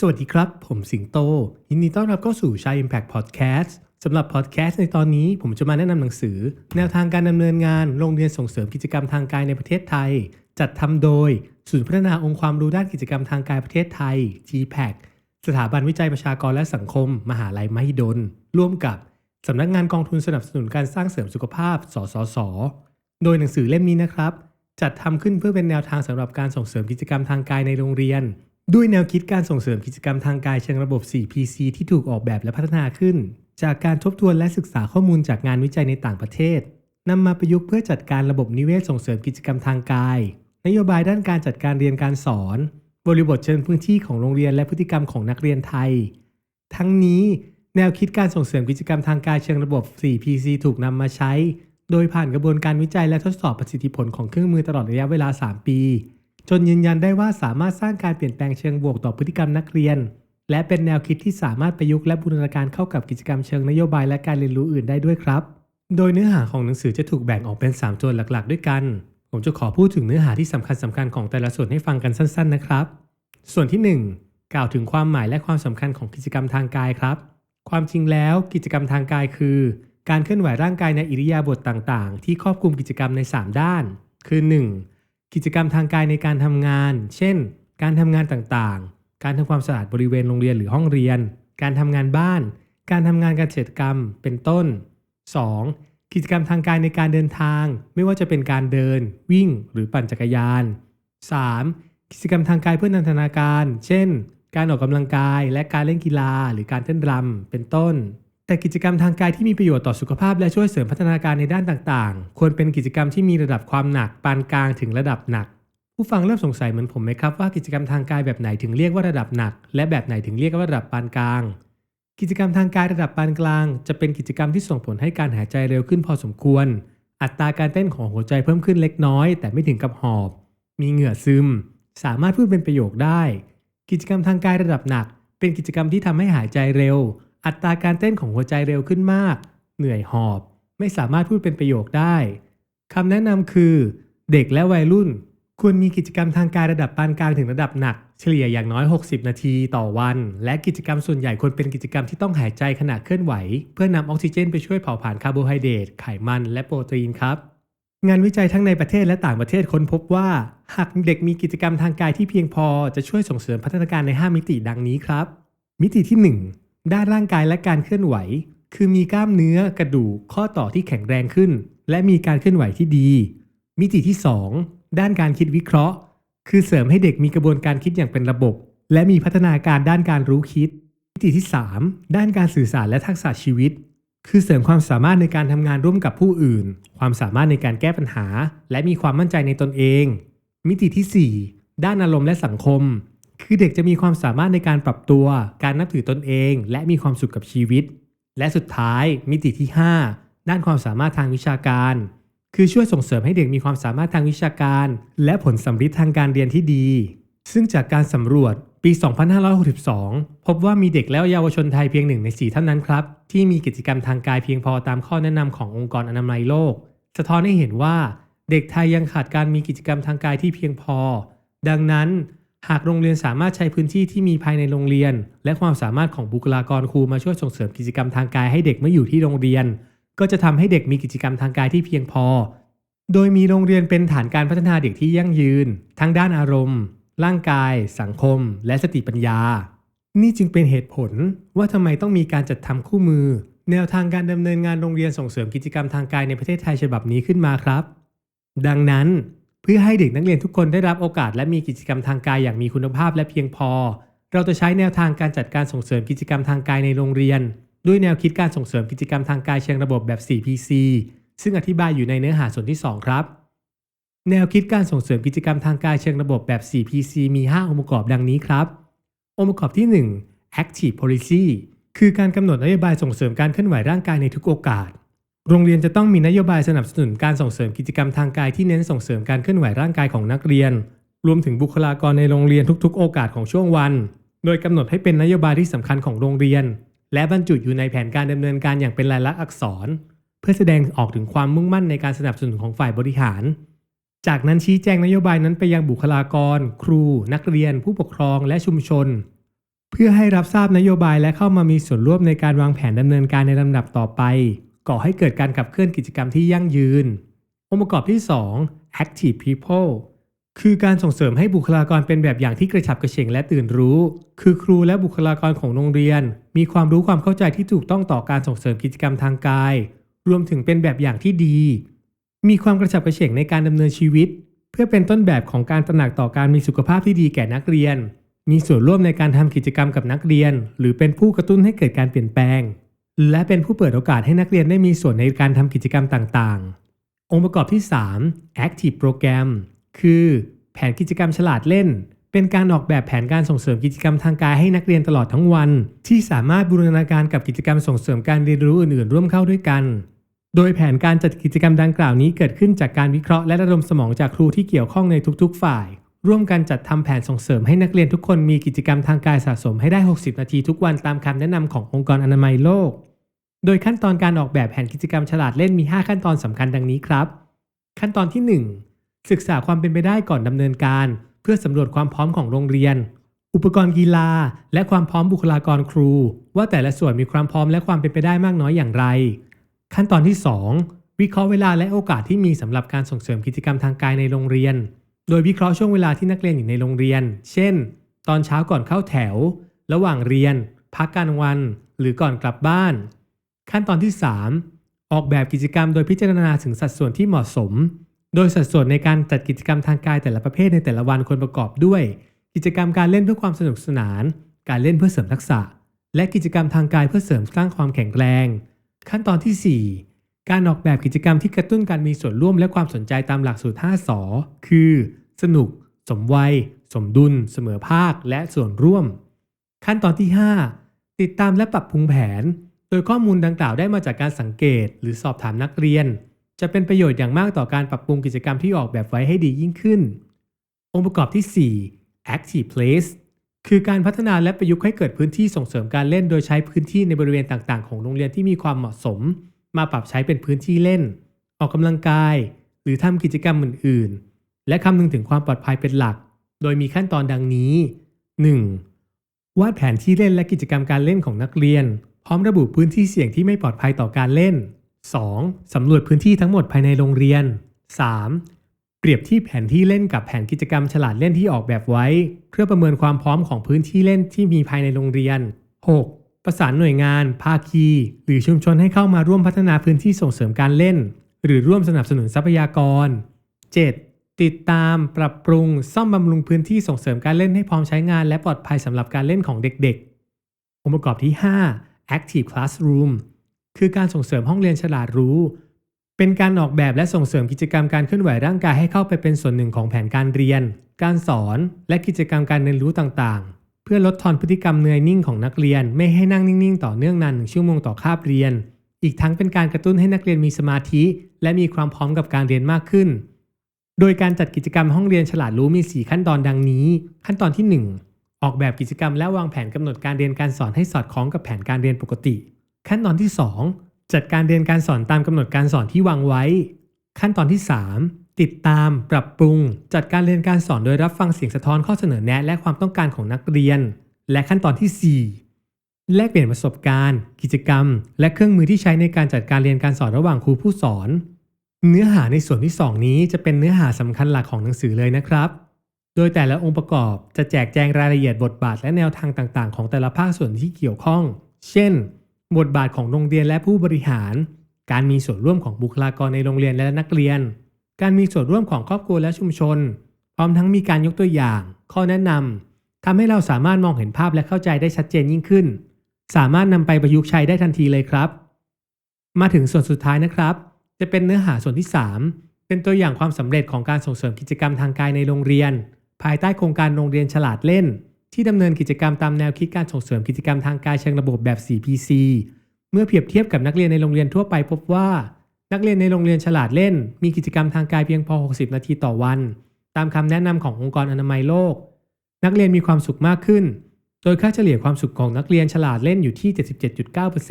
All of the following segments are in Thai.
สวัสดีครับ ผมสิงโต ยินดีต้อนรับเข้าสู่ชาย Impact Podcast สำหรับ Podcast ในตอนนี้ผมจะมาแนะนำหนังสือ แนวทางการดำเนินงาน โรงเรียนส่งเสริมกิจกรรมทางกายในประเทศไทย จัดทำโดย ศูนย์พัฒนาองค์ความรู้ด้านกิจกรรมทางกายประเทศไทย GPAC สถาบันวิจัยประชากรและสังคม มหาลัยมหิดล ร่วมกับสำนักงานกองทุนสนับสนุนการสร้างเสริมสุขภาพ สสส โดยหนังสือเล่มนี้นะครับ จัดทำขึ้นเพื่อเป็นแนวทางสำหรับการส่งเสริมกิจกรรมทางกายในโรงเรียน ด้วยแนวคิดการส่งเสริมกิจกรรมทางกายเชิงระบบ 4PC ที่ถูกออกแบบและพัฒนาขึ้น จากการทบทวนและศึกษาข้อมูลจากงานวิจัยในต่างประเทศนำมาประยุกต์เพื่อจัดการระบบนิเวศส่งเสริมกิจกรรมทางกาย นโยบายด้านการจัดการเรียนการสอน บริบทเชิงพื้นที่ของโรงเรียนและพฤติกรรมของนักเรียนไทย ทั้งนี้แนวคิดการส่งเสริมกิจกรรมทางกายเชิงระบบ 4PC ถูกนำมาใช้ โดยผ่านกระบวนการวิจัยและทดสอบประสิทธิผลของเครื่องมือตลอดระยะเวลา 3 ปี จนยืนยันได้ว่าสามารถสร้างการเปลี่ยนแปลงเชิงบวกต่อพฤติกรรมนักเรียน และเป็นแนวคิดที่สามารถประยุกต์และบูรณาการเข้ากับกิจกรรมเชิงนโยบายและการเรียนรู้อื่นได้ด้วยครับ โดยเนื้อหาของหนังสือจะถูกแบ่งออกเป็น 3 ส่วนหลักๆ ด้วยกัน ผมจะขอพูดถึงเนื้อหาที่สำคัญสคัญๆของแต่ละส่วนให้ฟังกันสั้น ๆ นะครับ ส่วนที่ 1 กล่าวถึงความหมายและความสำคัญของกิจกรรมทางกายครับ ความจริงแล้วกิจกรรมทางกายคือ การเคลื่อนไหวร่างกายในอิริยาบถต่าง ๆ ที่ครอบคลุมกิจกรรมใน 3 ด้าน คือ 1. กิจกรรมทางกายในการทำงาน เช่น การทำงานต่างๆ การทำความสะอาดบริเวณโรงเรียนหรือห้องเรียน การทำงานบ้าน การทำงานการเกษตรกรรม เป็นต้น 2. กิจกรรมทางกายในการเดินทาง ไม่ว่าจะเป็นการเดิน วิ่ง หรือปั่นจักรยาน 3. กิจกรรมทางกายเพื่อนันทนาการ เช่น การออกกำลังกายและการเล่นกีฬาหรือการเต้นรำเป็นต้น แต่กิจกรรมทางกายที่มีประโยชน์ต่อสุขภาพและช่วยเสริมพัฒนาการในด้านต่างๆ ควรเป็นกิจกรรมที่มีระดับความหนักปานกลางถึงระดับหนัก ผู้ฟังเริ่มสงสัยเหมือนผมไหมครับว่ากิจกรรมทางกายแบบไหนถึงเรียกว่าระดับหนัก และแบบไหนถึงเรียกว่าระดับปานกลาง กิจกรรมทางกายระดับปานกลาง จะเป็นกิจกรรมที่ส่งผลให้การหายใจเร็วขึ้นพอสมควร อัตราการเต้นของหัวใจเพิ่มขึ้นเล็กน้อย แต่ไม่ถึงกับหอบ มีเหงื่อซึม สามารถพูดเป็นประโยคได้ กิจกรรมทางกายระดับหนัก เป็นกิจกรรมที่ทำให้หายใจเร็ว อัตราการเต้นของหัวใจเร็วขึ้นมาก เหนื่อยหอบ ไม่สามารถพูดเป็นประโยคได้คำแนะนำคือ เด็กและวัยรุ่น ควรมีกิจกรรมทางกายระดับปานกลางถึงระดับหนัก เฉลี่ยอย่างน้อย 60 นาทีต่อวัน และกิจกรรมส่วนใหญ่ควรเป็นกิจกรรมที่ต้องหายใจขณะเคลื่อนไหว เพื่อนำออกซิเจนไปช่วยเผาผลาญคาร์โบไฮเดรตไขมัน และโปรตีนครับงานวิจัยทั้งในประเทศและต่างประเทศค้นพบว่า หากเด็กมีกิจกรรมทางกายที่เพียงพอจะช่วยส่งเสริมพัฒนาการใน 5 มิติดังนี้ครับ มิติที่ 1 ด้านร่างกายและการเคลื่อนไหว คือมีกล้ามเนื้อกระดูกข้อต่อที่แข็งแรงขึ้น และมีการเคลื่อนไหวที่ดี มิติที่ 2 ด้านการคิดวิเคราะห์ คือเสริมให้เด็กมีกระบวนการคิดอย่างเป็นระบบ และมีพัฒนาการด้านการรู้คิด มิติที่ 3 ด้านการสื่อสารและทักษะชีวิต คือเสริมความสามารถในการทำงานร่วมกับผู้อื่น ความสามารถในการแก้ปัญหา และมีความมั่นใจในตนเอง มิติที่ 4 ด้านอารมณ์และสังคม คือเด็กจะมีความสามารถในการปรับตัว การนับถือตนเอง และมีความสุขกับชีวิต และสุดท้ายมิติที่ 5 ด้านความสามารถทางวิชาการ คือช่วยส่งเสริมให้เด็กมีความสามารถทางวิชาการ และผลสัมฤทธิ์ทางการเรียนที่ดี ซึ่งจากการสำรวจปี 2562 พบว่ามีเด็กและเยาวชนไทยเพียงหนึ่งในสี่เท่านั้นครับ ที่มีกิจกรรมทางกายเพียงพอตามข้อแนะนำขององค์กรอนามัยโลก สะท้อนให้เห็นว่า เด็กไทยยังขาดการมีกิจกรรมทางกายที่เพียงพอ ดังนั้น หากโรงเรียนสามารถใช้พื้นที่ที่มีภายในโรงเรียน และความสามารถของบุคลากรครูมาช่วยส่งเสริมกิจกรรมทางกายให้เด็กเมื่ออยู่ที่โรงเรียน ก็จะทำให้เด็กมีกิจกรรมทางกายที่เพียงพอ โดยมีโรงเรียนเป็นฐานการพัฒนาเด็กที่ยั่งยืน ทั้งด้านอารมณ์ ร่างกาย สังคม และสติปัญญา นี่จึงเป็นเหตุผลว่าทำไมต้องมีการจัดทำคู่มือ แนวทางการดำเนินงานโรงเรียนส่งเสริมกิจกรรมทางกายในประเทศไทยฉบับนี้ขึ้นมาครับ ดังนั้น พื่อให้เด็กนักเรียนทุกคนได้รับโอกาสและมีกิจกรรมทางกายอย่างมีคุณภาพและเพียงพอ เราจะใช้แนวทางการจัดการส่งเสริมกิจกรรมทางกายในโรงเรียน ด้วยแนวคิดการส่งเสริมกิจกรรมทางกายเชิงระบบแบบ 4PC ซึ่งอธิบายอยู่ในเนื้อหาส่วนที่ 2 ครับ แนวคิดการส่งเสริมกิจกรรมทางกายเชิงระบบแบบ 4PC มี 5 องค์ประกอบดังนี้ครับ องค์ประกอบที่ 1 Active Policy คือการกำหนดนโยบายส่งเสริมการเคลื่อนไหวร่างกายในทุกโอกาส โรงเรียนจะต้องมีนโยบายสนับสนุนการส่งเสริมกิจกรรมทางกายที่เน้นส่งเสริมการเคลื่อนไหวร่างกายของนักเรียน รวมถึงบุคลากรในโรงเรียนทุกๆ โอกาสของช่วงวัน โดยกำหนดให้เป็นนโยบายที่สำคัญของโรงเรียน และบรรจุอยู่ในแผนการดำเนินการอย่างเป็นลายลักษณ์อักษร เพื่อแสดงออกถึงความมุ่งมั่นในการสนับสนุนของฝ่ายบริหาร จากนั้นชี้แจงนโยบายนั้นไปยังบุคลากร ครู นักเรียน ผู้ปกครองและชุมชน เพื่อให้รับทราบนโยบายและเข้ามามีส่วนร่วมในการวางแผนดำเนินการในลำดับต่อไป ก่อให้เกิดการขับเคลื่อนกิจกรรมที่ยั่งยืน องค์ประกอบที่ 2 active people คือการส่งเสริมให้บุคลากรเป็นแบบอย่างที่กระฉับกระเฉงและตื่นรู้ คือครูและบุคลากรของโรงเรียน มีความรู้ความเข้าใจที่ถูกต้องต่อการส่งเสริมกิจกรรมทางกาย รวมถึงเป็นแบบอย่างที่ดี มีความกระฉับกระเฉงในการดำเนินชีวิต เพื่อเป็นต้นแบบของการตระหนักต่อการมีสุขภาพที่ดีแก่นักเรียน มีส่วนร่วมในการทำกิจกรรมกับนักเรียน หรือเป็นผู้กระตุ้นให้เกิดการเปลี่ยนแปลง และเป็นผู้เปิดโอกาสให้นักเรียนได้มีส่วนในการทำกิจกรรมต่างๆ องค์ประกอบที่ 3 Active Program คือ แผนกิจกรรมฉลาดเล่น เป็นการออกแบบแผนการส่งเสริมกิจกรรมทางกายให้นักเรียนตลอดทั้งวัน ที่สามารถบูรณาการกับกิจกรรมส่งเสริมการเรียนรู้อื่นๆ ร่วมเข้าด้วยกัน โดยแผนการจัดกิจกรรมดังกล่าวนี้เกิดขึ้นจากการวิเคราะห์และระดมสมองจากครูที่เกี่ยวข้องในทุกๆ ฝ่าย ร่วมกันจัดทำแผนส่งเสริมให้นักเรียนทุกคนมีกิจกรรมทางกายสะสมให้ได้ 60 นาทีทุกวันตามคำแนะนำขององค์กรอนามัยโลก โดยขั้นตอนการออกแบบแผนกิจกรรมฉลาดเล่นมี 5 ขั้นตอนสำคัญดังนี้ครับ ขั้นตอนที่ 1 ศึกษาความเป็นไปได้ก่อนดำเนินการ เพื่อสำรวจความพร้อมของโรงเรียน อุปกรณ์กีฬา และความพร้อมบุคลากรครู ว่าแต่ละส่วนมีความพร้อมและความเป็นไปได้มากน้อยอย่างไร ขั้นตอนที่ 2 วิเคราะห์เวลาและโอกาสที่มีสำหรับการส่งเสริมกิจกรรมทางกายในโรงเรียน โดยวิเคราะห์ช่วงเวลาที่นักเรียนอยู่ในโรงเรียน เช่น ตอนเช้าก่อนเข้าแถว ระหว่างเรียน พักกลารวัน หรือก่อนกลับบ้าน ขั้นตอนที่ 3 ออกแบบกิจกรรมโดยพิจารณาถึงสัดส่วนที่เหมาะสม โดยสัดส่วนในการจัดกิจกรรมทางกายแต่ละประเภทในแต่ละวันควรประกอบด้วย กิจกรรมการเล่นเพื่อความสนุกสนาน การเล่นเพื่อเสริมทักษะ และกิจกรรมทางกายเพื่อเสริมสร้างความแข็งแรง ขั้นตอนที่ 4 การออกแบบกิจกรรมที่กระตุ้นการมีส่วนร่วมและความสนใจตามหลักสูตร 5สอคือ สนุก สมวัย สมดุล เสมอภาค และส่วนร่วม ขั้นตอนที่ 5 ติดตามและปรับปรุงแผน โดยข้อมูลดังกล่าวได้มาจากการสังเกต หรือสอบถามนักเรียน จะเป็นประโยชน์อย่างมากต่อการปรับปรุงกิจกรรมที่ออกแบบไว้ให้ดียิ่งขึ้น องค์ประกอบที่ 4 active place คือการพัฒนาและประยุกต์ให้เกิดพื้นที่ส่งเสริมการเล่น โดยใช้พื้นที่ในบริเวณต่างๆ ของโรงเรียนที่มีความเหมาะสม มาปรับใช้เป็นพื้นที่เล่น ออกกำลังกาย หรือทำกิจกรรมอื่น ๆ และคำนึงถึงความปลอดภัยเป็นหลัก โดยมีขั้นตอนดังนี้ 1. วาดแผนที่เล่นและกิจกรรมการเล่นของนักเรียน พร้อมระบุพื้นที่เสี่ยงที่ไม่ปลอดภัยต่อการเล่น 2. สำรวจพื้นที่ทั้งหมดภายในโรงเรียน 3. เปรียบเที่แผนที่เล่นกับแผนกิจกรรมฉลาดเล่นที่ออกแบบไว้ เพื่อประเมินความพร้อมของพื้นที่เล่นที่มีภายในโรงเรียน 6. ประสานหน่วยงาน ภาคี หรือชุมชนให้เข้ามาร่วมพัฒนาพื้นที่ส่งเสริมการเล่น หรือร่วมสนับสนุนทรัพยากร 7. ติดตาม ปรับปรุง ซ่อมบำรุงพื้นที่ส่งเสริมการเล่นให้พร้อมใช้งานและปลอดภัยสำหรับการเล่นของเด็ก ๆ องค์ประกอบที่ 5 active classroom คือการส่งเสริมห้องเรียนฉลาดรู้ เป็นการออกแบบและส่งเสริมกิจกรรมการเคลื่อนไหวร่างกายให้เข้าไปเป็นส่วนหนึ่งของแผนการเรียน การสอน และกิจกรรมการเรียนรู้ต่างๆ เพื่อลดทอนพฤติกรรมเหนื่อยนิ่งของนักเรียน ไม่ให้นั่งนิ่งๆ ต่อเนื่องนานหนึ่งชั่วโมงต่อคาบเรียน อีกทั้งเป็นการกระตุ้นให้นักเรียนมีสมาธิ และมีความพร้อมกับการเรียนมากขึ้น โดยการจัดกิจกรรมห้องเรียนฉลาดรู้มี 4 ขั้นตอนดังนี้ ขั้นตอนที่ 1 ออกแบบกิจกรรมและวางแผนกำหนดการเรียนการสอนให้สอดคล้องกับแผนการเรียนปกติ ขั้นตอนที่ 2 จัดการเรียนการสอนตามกำหนดการสอนที่วางไว้ ขั้นตอนที่ 3 ติดตาม ปรับปรุง จัดการเรียนการสอนโดยรับฟังเสียงสะท้อนข้อเสนอแนะและความต้องการของนักเรียน และขั้นตอนที่ 4 แลกเปลี่ยนประสบการณ์ กิจกรรม และเครื่องมือที่ใช้ในการจัดการเรียนการสอนระหว่างครูผู้สอน เนื้อหาในส่วนที่ 2 นี้จะเป็นเนื้อหาสำคัญหลักของหนังสือเลยนะครับ โดยแต่ละองค์ประกอบจะแจกแจงรายละเอียดบทบาทและแนวทางต่างๆ ของแต่ละภาคส่วนที่เกี่ยวข้อง เช่น บทบาทของโรงเรียนและผู้บริหาร การมีส่วนร่วมของบุคลากรในโรงเรียนและนักเรียน การมีส่วนร่วมของครอบครัวและชุมชน พร้อมทั้งมีการยกตัวอย่าง ข้อแนะนำทำให้เราสามารถมองเห็นภาพและเข้าใจได้ชัดเจนยิ่งขึ้น สามารถนำไปประยุกต์ใช้ได้ทันทีเลยครับ มาถึงส่วนสุดท้ายนะครับ จะเป็นเนื้อหาส่วนที่ 3 เป็นตัวอย่างความสำเร็จของการส่งเสริมกิจกรรมทางกายในโรงเรียน ภายใต้โครงการโรงเรียนฉลาดเล่น ที่ดำเนินกิจกรรมตามแนวคิดการส่งเสริมกิจกรรมทางกายเชิงระบบแบบ 4PC เมื่อเปรียบเทียบกับนักเรียนในโรงเรียนทั่วไปพบว่า นักเรียนในโรงเรียนฉลาดเล่น มีกิจกรรมทางกายเพียงพอ 60 นาทีต่อวัน ตามคำแนะนำขององค์กรอนามัยโลก นักเรียนมีความสุขมากขึ้น โดยค่าเฉลี่ยความสุขของนักเรียนฉลาดเล่นอยู่ที่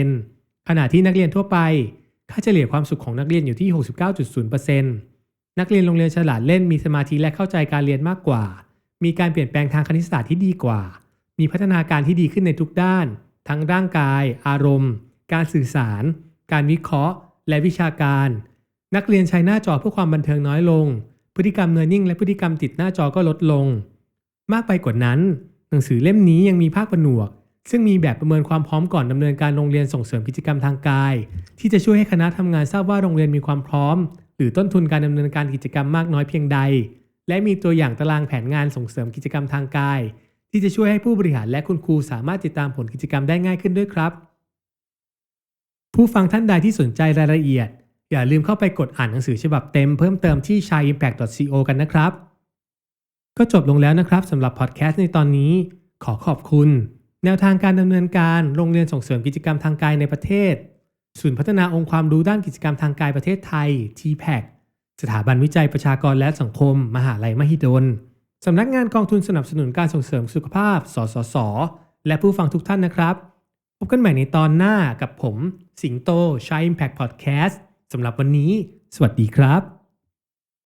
77.9%ขณะที่นักเรียนทั่วไป ค่าเฉลี่ยความสุขของนักเรียนอยู่ที่ 69.0% นักเรียนโรงเรียนฉลาดเล่นมีสมาธิและเข้าใจการเรียนมากกว่า มีการเปลี่ยนแปลงทางคณิตศาสตร์ที่ดีกว่า มีพัฒนาการที่ดีขึ้นในทุกด้าน ทั้งร่างกาย อารมณ์ การสื่อสาร การวิเคราะห์ และวิชาการ นักเรียนใช้หน้าจอเพื่อความบันเทิงน้อยลง พฤติกรรมเนิร์นิ่งและพฤติกรรมติดหน้าจอก็ลดลง มากไปกว่านั้น หนังสือเล่มนี้ยังมีภาคผนวก ซึ่งมีแบบประเมินความพร้อมก่อนดำเนินการโรงเรียนส่งเสริมกิจกรรมทางกาย ที่จะช่วยให้คณะทำงานทราบว่าโรงเรียนมีความพร้อม หรือต้นทุนการดำเนินการกิจกรรมมากน้อยเพียงใด และมีตัวอย่างตารางแผนงานส่งเสริมกิจกรรมทางกาย ที่จะช่วยให้ผู้บริหารและคุณครูสามารถติดตามผลกิจกรรมได้ง่ายขึ้นด้วยครับ ผู้ฟังท่านใดที่สนใจรายละเอียด อย่าลืมเข้าไปกดอ่านหนังสือฉบับเต็มเพิ่มเติมที่ shaiimpact.co กันนะครับ ก็จบลงแล้วนะครับสำหรับพอดแคสต์ในตอนนี้ ขอขอบคุณ แนวทางการดำเนินการโรงเรียนส่งเสริมกิจกรรมทางกายในประเทศ ศูนย์พัฒนาองค์ความรู้ด้านกิจกรรมทางกายประเทศไทย TPAC สถาบันวิจัยประชากรและสังคม มหาลัยมหิดล สำนักงานกองทุนสนับสนุนการส่งเสริมสุขภาพ สสส และผู้ฟังทุกท่านนะครับ พบกันใหม่ในตอนหน้ากับผม สิงโตชัย Impact Podcast สำหรับวันนี้ สวัสดีครับ